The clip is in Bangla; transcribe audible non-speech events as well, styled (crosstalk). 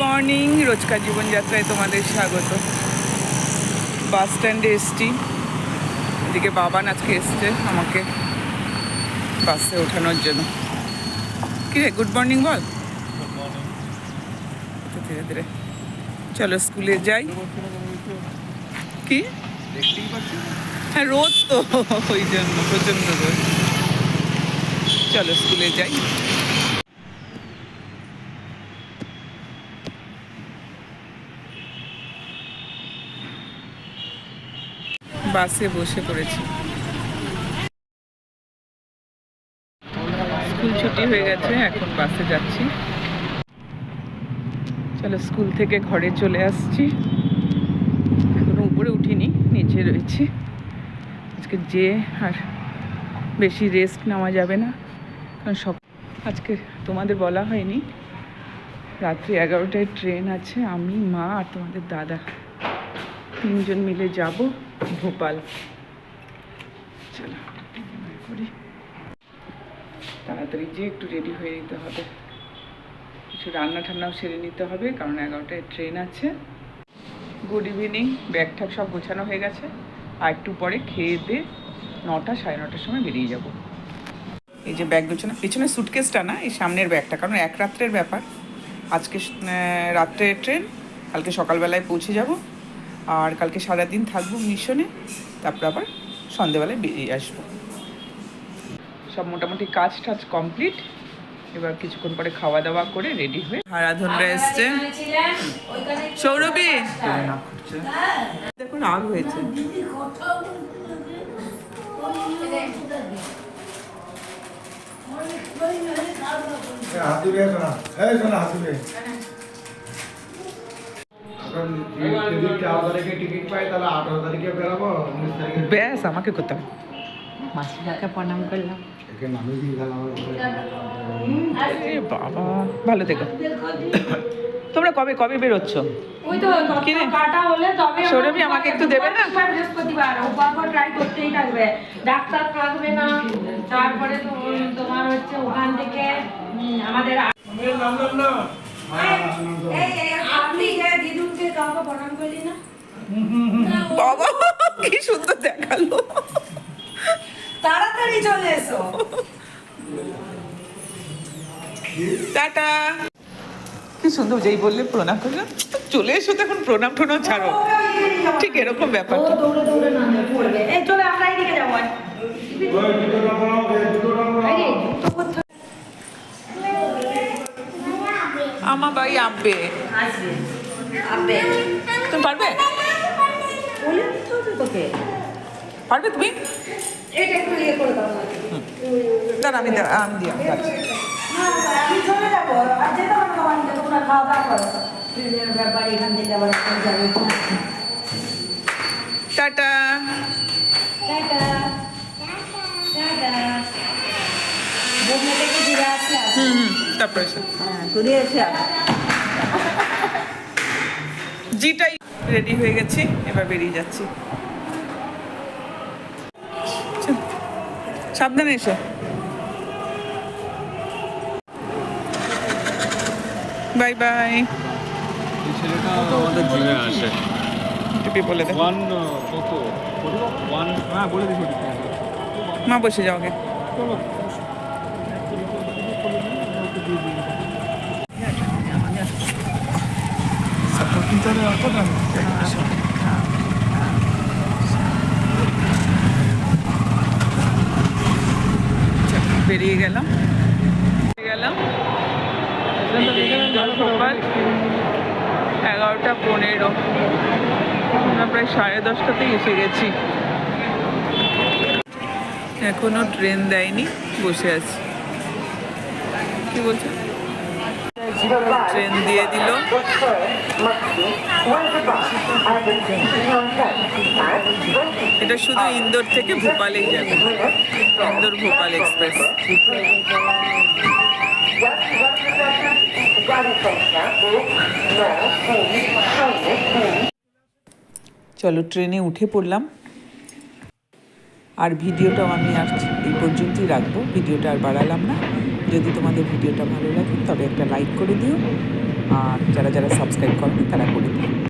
মর্নিং রোজকার জীবনযাত্রায় তোমাদের স্বাগত। বাস স্ট্যান্ডে এসছি। এদিকে বাবান আজকে এসছে আমাকে বাসে ওঠানোর জন্য। কী রে গুড মর্নিং বল। তো ধীরে ধীরে। চলো স্কুলে যাই। কি? হ্যাঁ রোদ তো ওই জন্য প্রচণ্ড রোদ। চলো স্কুলে যাই। বাসে বসে পড়েছি। স্কুল ছুটি হয়ে গেছে, এখন বাসে যাচ্ছি। চলো স্কুল থেকে ঘরে চলে আসছি। এখনও উপরে উঠিনি, নিচে রয়েছি। আজকে যে আর বেশি রেস্ট নেওয়া যাবে না, কারণ সব আজকে তোমাদের বলা হয়নি। রাত্রি এগারোটায় ট্রেন আছে, আমি, মা আর তোমাদের দাদা। তিনজন মিলে যাব ভোপাল। চলো করি। তাড়াতাড়ি যে একটু রেডি হয়ে নিতে হবে। কিছু রান্না ঠান্নাও সেরে নিতে হবে, কারণ এগারোটায় ট্রেন আছে। গুড ইভিনিং ব্যাগ ঠ্যাগ সব গোছানো হয়ে গেছে। আর একটু পরে খেয়ে দিয়ে নটা সাড়ে নটার সময় বেরিয়ে যাব। এই যে ব্যাগ গোছানো, পিছনে সুটকেসটা না, এই সামনের ব্যাগটা কারণ এক রাত্রের ব্যাপার। আজকে রাত্রে ট্রেন কালকে সকালবেলায় পৌঁছে যাব। আর কালকে সারাদিন থাকব মিশনে তারপর আবার সন্ধেবেলায় বেরিয়ে আসব। সব মোটামুটি কাজ টাজ কমপ্লিট এবার কিছুক্ষণ পরে খাওয়া দাওয়া করে রেডি হয়ে আরাধনরা এসছে। সৌরভী! দেখুন আগ হয়েছে। হাতুড়ে শোনা। যদি চার তারিখে টিকিট পাই তাহলে আঠারো তারিখে বেরাবো উনিশ তারিখে ব্যাস আমাকে করতে হবে। প্রণাম করলাম। একে নামে দিয়ে গেলাম বাবা ভালো থেকো। তোমরা কবে কবে বেরোচ্ছ? ওই তো কি রে? কাটা হলে তবে সৌরভী, আমাকে একটু দেবে না? বৃহস্পতিবার ট্রাই করতেই থাকবে। ডাক্তার থাকবে না তারপরে তোমার হচ্ছে ওখান থেকে আমাদের নামলাম না এই এই, আপনি যে দিদুনকে কাউকে প্রণাম করলি না (laughs) বাবা কি সুন্দর দেখাল। তাড়াতাড়ি চলে এসো। টাটা। কি সুন্দর যেই বললে প্রণাম করলাম চলে এসো তো এখন প্রণাম টনাম ছাড়ো। ঠিক এরকম চলে আমরা ভাই আব্বে তুমি পারবে? বলে হবে তোকে। পারবে তুমি? এটা একটু ইয়ে করে দাও না। আমি আমি দিয়ে যাচ্ছি আমি চলে যাব। আর যেতে না তোমরা খাওয়া দাওয়া করো। ব্যাপার এখান থেকে আবার যাবে। টাটা। টাটা। তারপরে হ্যাঁ ঘুরে জিটাই রেডি হয়ে গেছি এবার বেরিয়ে যাচ্ছি। সাবধানে এসো। Bye bye. এই ছেলেটা আমাদের জিমে আসে। টুপি বলে দে। ওয়ান কত ওয়ান হ্যাঁ বলে মা বসে যাও আগে। বেরিয়ে গেলাম। গেলাম। সকাল এগারোটা পনেরো। আমরা প্রায় সাড়ে দশটাতেই এসে গেছি। এখনও ট্রেন দেয়নি বসে আছি। কি বলছো? ট্রেন দিয়ে দিল। এটা শুধু ইন্দোর থেকে ভোপালেই যাবে। ইন্দোর ভোপাল এক্সপ্রেস। চলো ট্রেনে উঠে পড়লাম। আর ভিডিওটাও আমি আর এই পর্যন্তই রাখব। ভিডিওটা আর বাড়ালাম না। যদি তোমাদের ভিডিওটা ভালো লাগে, তবে একটা লাইক করে দিও। আর যারা যারা সাবস্ক্রাইব করেনি, তারা করে দিন